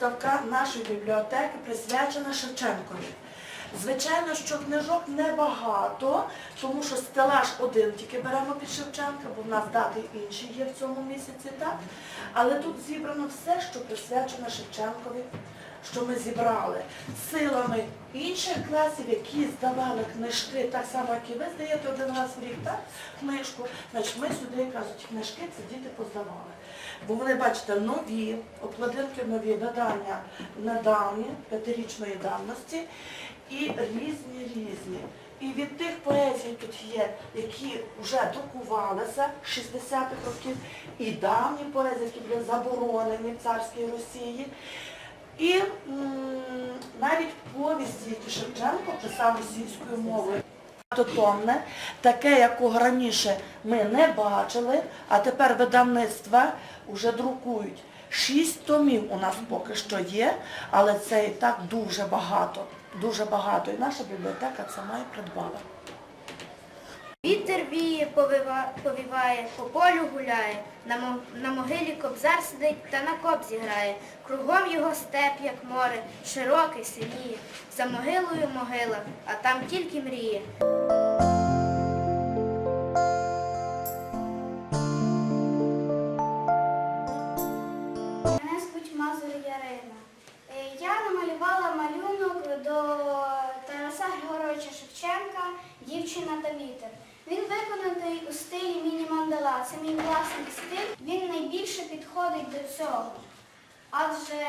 виставка нашої бібліотеки присвячена Шевченкові. Звичайно, що книжок небагато, тому що стелаж один тільки беремо під Шевченка, бо в нас дати інші є в цьому місяці, так? Але тут зібрано все, що присвячено Шевченкові, що ми зібрали силами інших класів, які здавали книжки, так само, як і ви здаєте один раз в рік, так? Книжку. Значить, ми сюди ті книжки ці діти поздавали. Бо вони, бачите, нові, обкладинки нові, видання недавні, п'ятирічної давності, і різні різні. І від тих поезій тут є, які вже друкувалися 60-х років, і давні поезії, які були заборонені в царській Росії. І навіть повісті, які Шевченко писав російською мовою. Багатотомне, таке, якого раніше ми не бачили, а тепер видавництва вже друкують. Шість томів у нас поки що є, але це і так дуже багато. Дуже багато. І наша бібліотека це має придбала. Вітер повіває, по полю гуляє, на, могилі кобзар сидить та на кобзі грає. Кругом його степ, як море, широкий синіє. За могилою могила, а там тільки мріє. Мене звуть Мазур Ярина. Е, Я намалювала малюнок до Тараса Григоровича Шевченка Дівчина та вітер. Виконаний у стилі міні-мандала. Це мій власний стиль. Він найбільше підходить до цього. Адже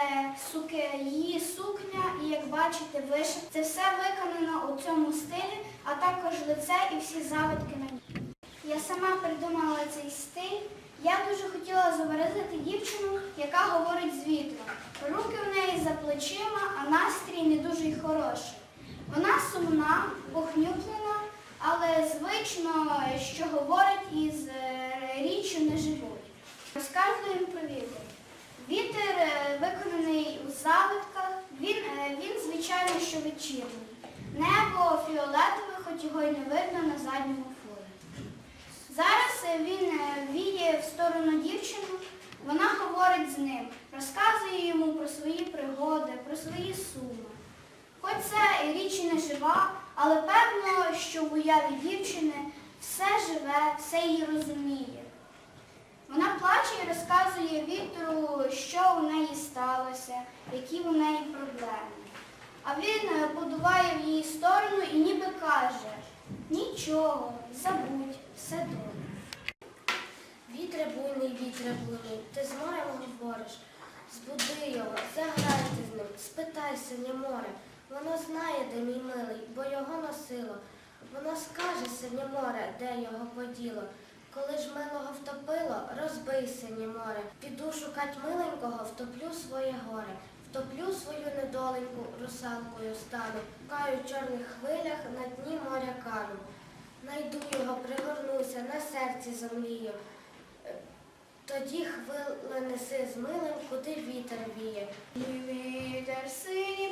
суки, її сукня і, як бачите, вишив. Це все виконано у цьому стилі, а також лице і всі завитки на ній. Я сама придумала цей стиль. Я дуже хотіла зобразити дівчину, яка говорить з вітром. Руки в неї за плечима, а настрій не дуже хороший. Вона сумна, похнюплена, але звично, що говорить із е, річчю не живуть. Розказую їм про вітер. Вітер виконаний у завитках, він, е, він звичайно, що вечірній. Небо фіолетове, хоч його й не видно на задньому фоні. Зараз е, він віє в сторону дівчини, вона говорить з ним, розказує йому про свої пригоди, про свої суми. Хоч це річ не жива, але певно, що в уяві дівчини все живе, все її розуміє. Вона плаче і розказує Віктору, що у неї сталося, які у неї проблеми. А він е, подуває в її сторону і ніби каже, нічого, забудь, все добре. Вітре буйний, вітре буйний, ти з морем говориш. Збуди його, заграйте з ним, спитай синє море. Воно знає, де мій милий, бо його носило. Воно скаже синє море, де його поділо. Коли ж милого втопило, розбий синє море. Піду шукать миленького, втоплю своє горе. Втоплю свою недоленьку, русалкою стану. Каю в чорних хвилях на дні моря кану. Найду його, пригорнуся, на серці замлію. Е, Тоді хвили неси з милим, куди вітер віє. Вітер синє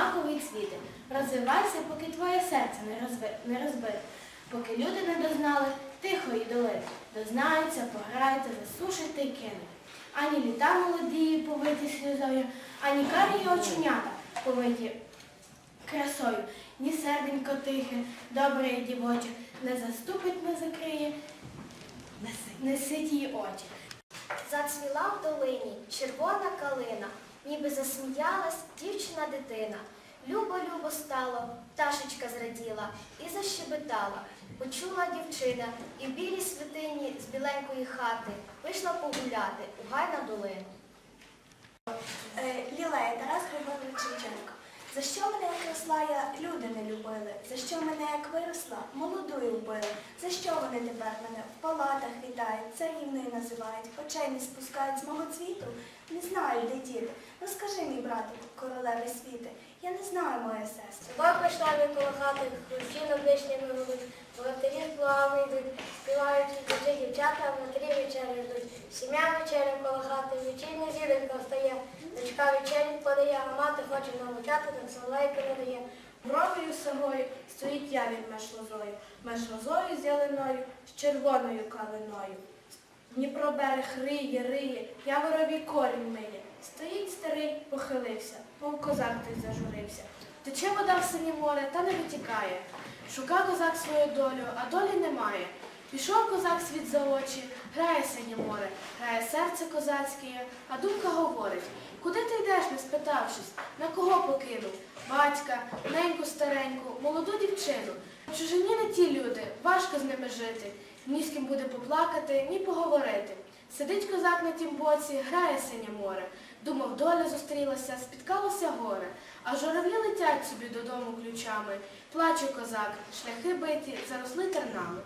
маковий цвіте. Розвивайся, поки твоє серце не, розби, не розбите. Поки люди не дознали тихої долини. Дознаються, пограються, засушити й кинуть. Ані літа молодії повиті сльозою, ані карі оченята повиті красою, ні серденько тихе, добре і дівоче, не заступить, не закриє, не сить її очі. Зацвіла в долині червона калина, ніби засміялась дівчина дитина. Любо-любо стало, пташечка зраділа і защебетала. Почула дівчина і в білій святині з біленької хати вийшла погуляти у гайна долину. Лілея Тарас Григорович Шевченко. За що мене як росла я люди не любили? За що мене як виросла, молодою вбили? За що вони тепер мене в палатах вітають, царівною називають, очей не спускають з мого цвіту? Не знаю, де діти. Скажи мій братику, королеви світи, я не знаю, моя сестра. Собак прийшла коло хати, над Сім'я вечеря коло хати, вечірня зіленька встає, дочка вечерю подає, а мати хоче навчати, так соловейка не дає. Бровою сагою стоїть явір меж лозою, меж лозою зеленою, з червоною калиною. Дніпро берег риє, риє, яворові корінь миє. Стоїть старий, похилився, мов козак той зажурився. Тече вода в синє море, та не витікає. Шука козак свою долю, а долі немає. Пішов козак світ за очі, грає синє море, грає серце козацьке, а думка говорить, куди ти йдеш, не спитавшись, на кого покинув? Батька, неньку стареньку, молоду дівчину. Чужині не ті люди, важко з ними жити. Ні з ким буде поплакати, ні поговорити. Сидить козак на тім боці, грає синє море. Думав, доля зустрілася, спіткалося горе. А журавлі летять собі додому ключами. Плаче козак, шляхи биті, заросли тернами.